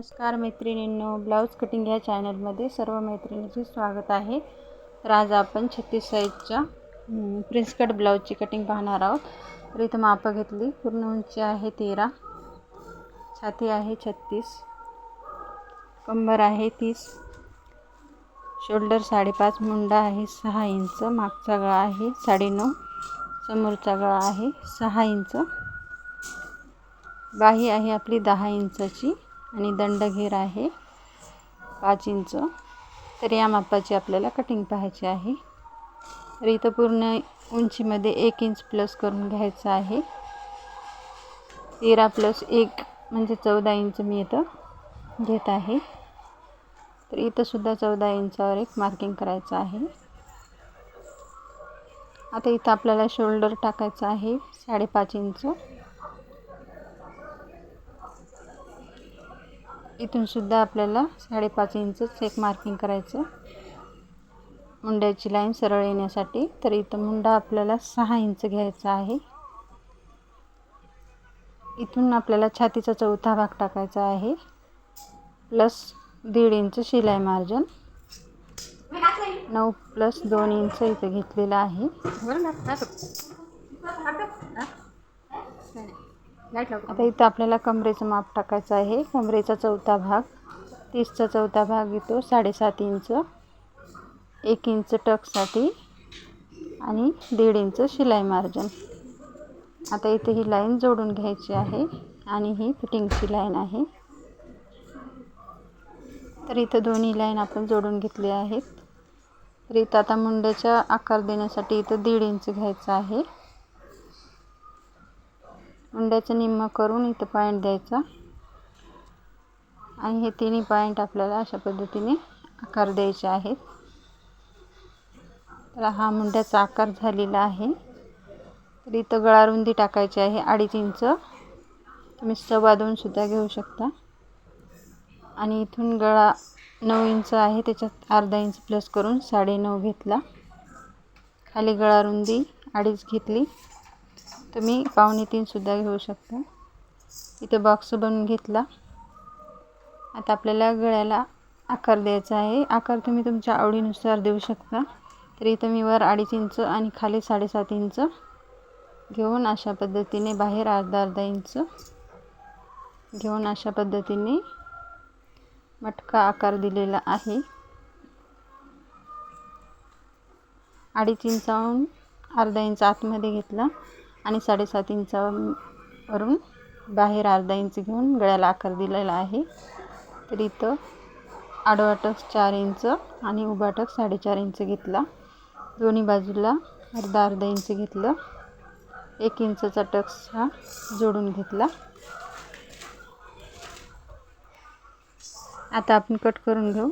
नमस्कार मैत्रिणींनो blouse cutting या चॅनलमध्ये सर्व मैत्रिणींचे स्वागत आहे. तर आज आपण छत्तीस साईजच्या प्रिन्स कट ब्लाऊजची कटिंग पाहणार आहोत. तर इथं मापं घेतली पूर्ण उंची आहे तेरा छाती आहे छत्तीस कंबर आहे तीस शोल्डर साडेपाच मुंडा आहे सहा इंच मागचा गळा आहे साडेनऊ समोरचा गळा आहे सहा इंच बाही आहे आपली दहा इंचाची. आणि दंडघेर आहे पाच इंच. तर या मापाची आपल्याला कटिंग पाहायची आहे. तर इथं पूर्ण उंचीमध्ये एक इंच प्लस करून घ्यायचं आहे. तेरा प्लस एक म्हणजे चौदा इंच मी इथं घेत आहे. तर इथंसुद्धा चौदा इंचावर एक मार्किंग करायचं आहे. आता इथं आपल्याला शोल्डर टाकायचं आहे साडेपाच इंच. इथून सुद्धा आपल्याला साडेपाच इंचच एक मार्किंग करायचं. मुंड्याची लाईन सरळ येण्यासाठी. तर इथं मुंडा आपल्याला सहा इंच घ्यायचा आहे. इथून आपल्याला छातीचा चौथा भाग टाकायचा आहे. प्लस दीड इंच शिलाई मार्जन नऊ प्लस दोन इंच इथं घेतलेलं आहे. आता इथं आपल्याला कमरेचं माप टाकायचं आहे. कमरेचा चौथा भाग तीसचा चौथा भाग येतो साडेसात इंच एक इंच टकसाठी आणि दीड इंच शिलाई मार्जन. आता इथे ही लाईन जोडून घ्यायची आहे आणि ही फिटिंगची लाईन आहे. तर इथं दोन्ही लाईन आपण जोडून घेतली आहेत. तर इथं आता मुंड्याचा आकार देण्यासाठी इथं दीड इंच घ्यायचं आहे. मुंड्याचं निम्मा करून इथं पॉईंट द्यायचा. आणि हे तिन्ही पॉईंट आपल्याला अशा पद्धतीने आकार द्यायचे आहेत. तर हा मुंड्याचा आकार झालेला आहे. तर इथं गळारुंदी टाकायची आहे अडीच इंच. तुम्ही सव्वा दोनसुद्धा घेऊ शकता. आणि इथून गळा नऊ इंच आहे त्याच्यात अर्धा इंच प्लस करून साडेनऊ घेतला. खाली गळारुंदी अडीच घेतली. तुम्ही पावणे तीनसुद्धा घेऊ शकता. इथे बॉक्स बनवून घेतला. आता आपल्याला गळ्याला आकार द्यायचा आहे. आकार तुम्ही तुमच्या आवडीनुसार देऊ शकता. तर इथं मी वर अडीच इंच आणि खाली साडेसात इंच घेऊन अशा पद्धतीने बाहेर अर्धा अर्धा इंच घेऊन अशा पद्धतीने मटका आकार दिलेला आहे. अडीच इंचाहून अर्धा इंच आतमध्ये घेतला. आणि साडेसात इंचावरून बाहेर अर्धा इंच घेऊन गळ्याला आकार दिलेला आहे. तर इथं आडवा टक चार इंच आणि उभा टक साडेचार इंच घेतला. दोन्ही बाजूला अर्धा अर्धा इंच घेतलं. एक इंचचा टक्स हा जोडून घेतला. आता आपण कट करून घेऊ.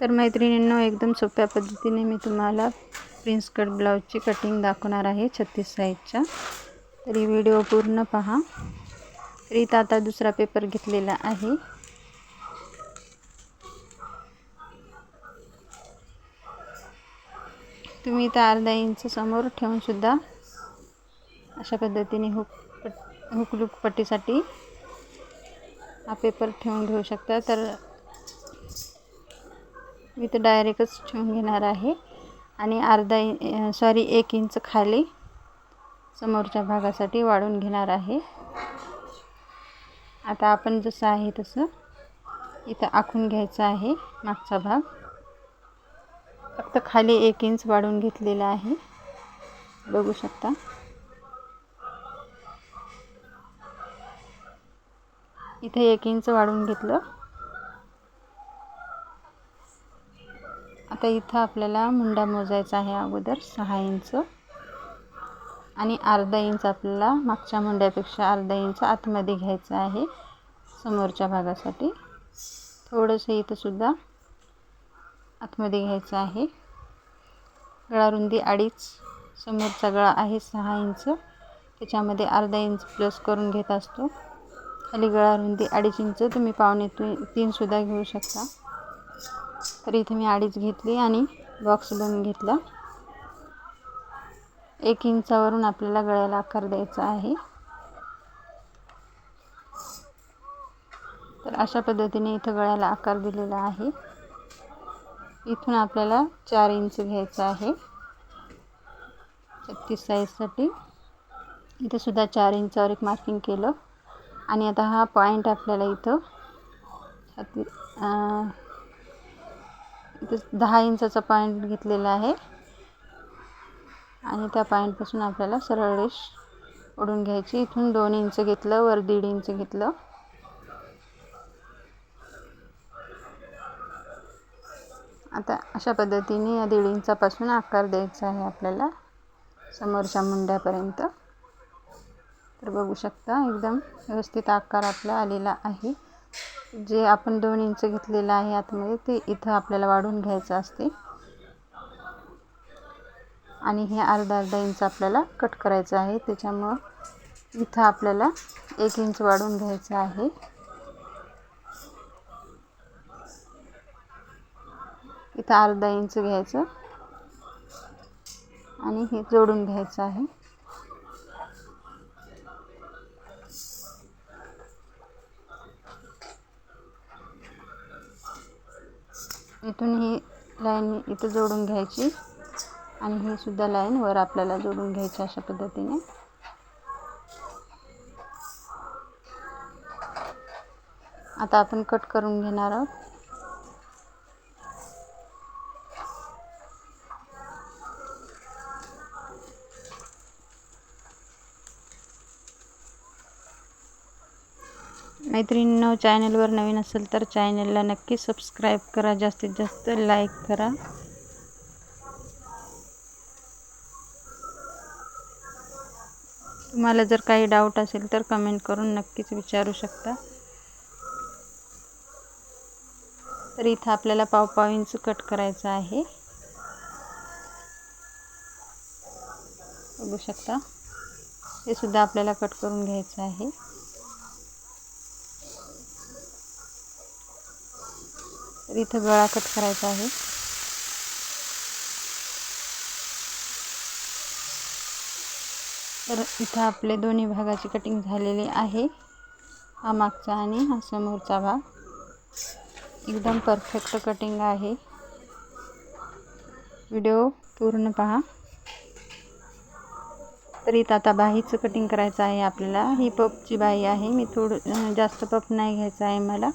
तर मैत्रिणींनो एकदम सोप्या पद्धतीने मी तुम्हाला प्रिन्स कट ब्लाऊजची कटिंग दाखवणार आहे छत्तीस साईजच्या. तरी व्हिडिओ पूर्ण पहा. तर इथं आता दुसरा पेपर घेतलेला आहे. तुम्ही इथं अर्धा इंच समोर ठेवूनसुद्धा अशा पद्धतीने हुक पट हुकलूक पट्टीसाठी हा पेपर ठेवून घेऊ शकता. तर मी तर डायरेक्टच ठेवून घेणार आहे. आणि अर्धा इ सॉरी एक इंच खाली समोरच्या भागासाठी वाढून घेणार आहे. आता आपण जसं आहे तसं इथं आखून घ्यायचं आहे मागचा भाग. फक्त खाली एक इंच वाढून घेतलेला आहे. बघू शकता. इथे एक इंच वाढून घेतलं. आता इथं आपल्याला मुंडा मोजायचा आहे अगोदर सहा इंच. आणि अर्धा इंच आपल्याला मागच्या मुंड्यापेक्षा अर्धा इंच आतमध्ये घ्यायचं आहे समोरच्या भागासाठी. थोडंसं इथंसुद्धा आतमध्ये घ्यायचं आहे. गळारुंदी अडीच. समोरचा गळा आहे सहा इंच. त्याच्यामध्ये अर्धा इंच प्लस करून घेत असतो. खाली गळारुंदी अडीच इंच. तुम्ही पावणे तीन तीनसुद्धा घेऊ शकता. तर इथे मी अडीच घेतली आणि बॉक्स बनवून घेतला. एक इंचावरून आपल्याला गळ्याला आकार द्यायचा आहे. तर अशा पद्धतीने इथं गळ्याला आकार दिलेला आहे. इथून आपल्याला चार इंच घ्यायचं आहे. छत्तीस साईजसाठी इथंसुद्धा चार इंचावर एक मार्किंग केलं. आणि आता हा पॉईंट आपल्याला इथं छत्ती इथं दहा इंचाचा पॉईंट घेतलेला आहे. आणि त्या पॉईंटपासून आपल्याला सरळ रेष ओढून घ्यायची. इथून दोन इंच घेतलं वर दीड इंच घेतलं. आता अशा पद्धतीने या दीड इंचापासून आकार द्यायचा आहे आपल्याला समोरच्या मुंड्यापर्यंत. तर बघू शकता एकदम व्यवस्थित आकार आपला आलेला आहे. जे आपण दोन इंच घेतलेलं आहे आतमध्ये ते इथं आपल्याला वाढून घ्यायचं असते. आणि हे अर्धा अर्धा इंच आपल्याला कट करायचं आहे. त्याच्यामुळं इथं आपल्याला एक इंच वाढून घ्यायचं आहे. इथं अर्धा इंच घ्यायचं. आणि हे जोडून घ्यायचं आहे. इथून ही लाईन इथं जोडून घ्यायची आणि ही सुद्धा लाईन वर आपल्याला जोडून घ्यायची अशा पद्धतीने. आता आपण कट करून घेणार आहोत. मैत्रिणींनो चॅनलवर नवीन असेल तर चॅनलला नक्की सबस्क्राईब करा. जास्तीत जास्त लाईक करा. तुम्हाला जर काही डाऊट असेल तर कमेंट करून नक्कीच विचारू शकता. तर इथं आपल्याला पावपाव इंच कट करायचं आहे. बघू शकता. हे सुद्धा आपल्याला कट करून घ्यायचं आहे. इथं गळा कट करायचा आहे. तर इथं आपले दोन्ही भागाची कटिंग झालेली आहे. हा मागचा आणि हा समोरचा भाग. एकदम परफेक्ट कटिंग आहे. व्हिडिओ पूर्ण पहा. तर इथं आता बाहीचं कटिंग करायचं आहे आपल्याला. ही पपची बाही आहे. मी थोडं जास्त पप नाही घ्यायचं आहे मला.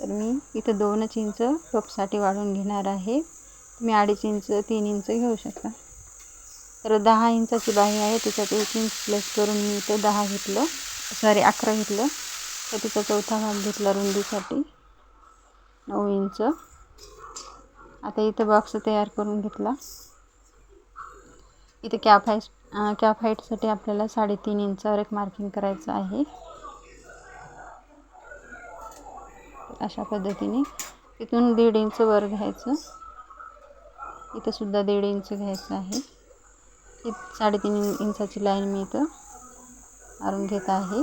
तर मी इथं दोनच इंच टोपसाठी वाढून घेणार आहे. तुम्ही अडीच इंच तीन इंच घेऊ शकता. तर दहा इंचाची बाही आहे त्याच्यात एक इंच प्लस करून मी इथं दहा घेतलं. सॉरी अकरा घेतलं. तर तिचा चौथा भाग घेतला रुंदीसाठी. नऊ इंच. आता इथं बॉक्स तयार करून घेतला. इथं कॅप हाईट कॅप हाईटसाठी आपल्याला साडेतीन इंचावर एक मार्किंग करायचं आहे. अशा पद्धतीने तिथून दीड इंच वर घ्यायचं. इथं सुद्धा दीड इंच घ्यायचं आहे. इ साडेतीन इंचाची लाईन मी इथं मारून घेत आहे.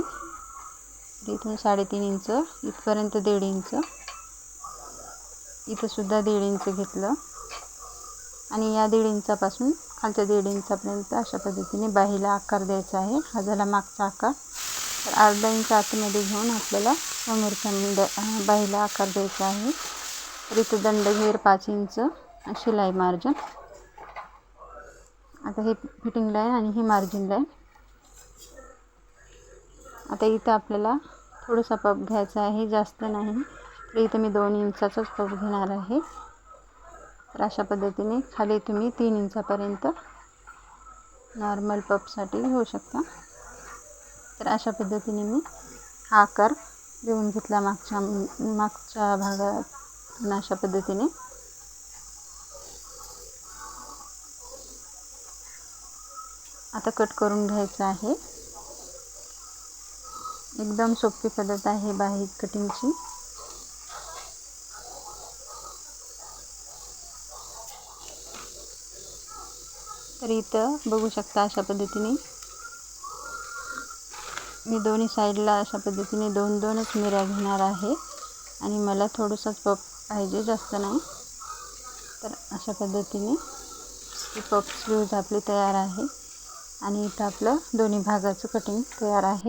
इथून साडेतीन इंच इथपर्यंत दीड इंच. इथंसुद्धा दीड इंच घेतलं. आणि या दीड इंचापासून खालच्या दीड इंचापर्यंत अशा पद्धतीने बाहीला आकार द्यायचा आहे. हा झाला मागचा आकार. तर अर्धा इंच आतमध्ये घेऊन आपल्याला समोरच्या मुंड्या बाहीला आकार द्यायचा आहे. तर इथं दंड घेर पाच इंच शिलाई मार्जिन. आता हे फिटिंग लाईन आणि ही मार्जिन लाईन आता इथं आपल्याला थोडासा पप घ्यायचा आहे जास्त नाही. तर इथं मी दोन इंचाचाच पप घेणार आहे. तर अशा पद्धतीने खाली तुम्ही तीन इंचापर्यंत नॉर्मल पपसाठी घेऊ शकता. तर अशा पद्धतीने मी हा आकार देऊन घेतला मागच्या मागच्या भागातून अशा पद्धतीने. आता कट करून घ्यायचं आहे. एकदम सोपी पद्धत आहे बाही कटिंगची. तर इथं बघू शकता अशा पद्धतीने मी दोन्ही साईडला अशा पद्धतीने दोन दोनच मिऱ्या घेणार आहे. आणि मला थोडंसंच पप पाहिजे जास्त नाही. तर अशा पद्धतीने ही पप स्लीव्ज आपली तयार आहे. आणि इथं आपलं दोन्ही भागाचं कटिंग तयार आहे.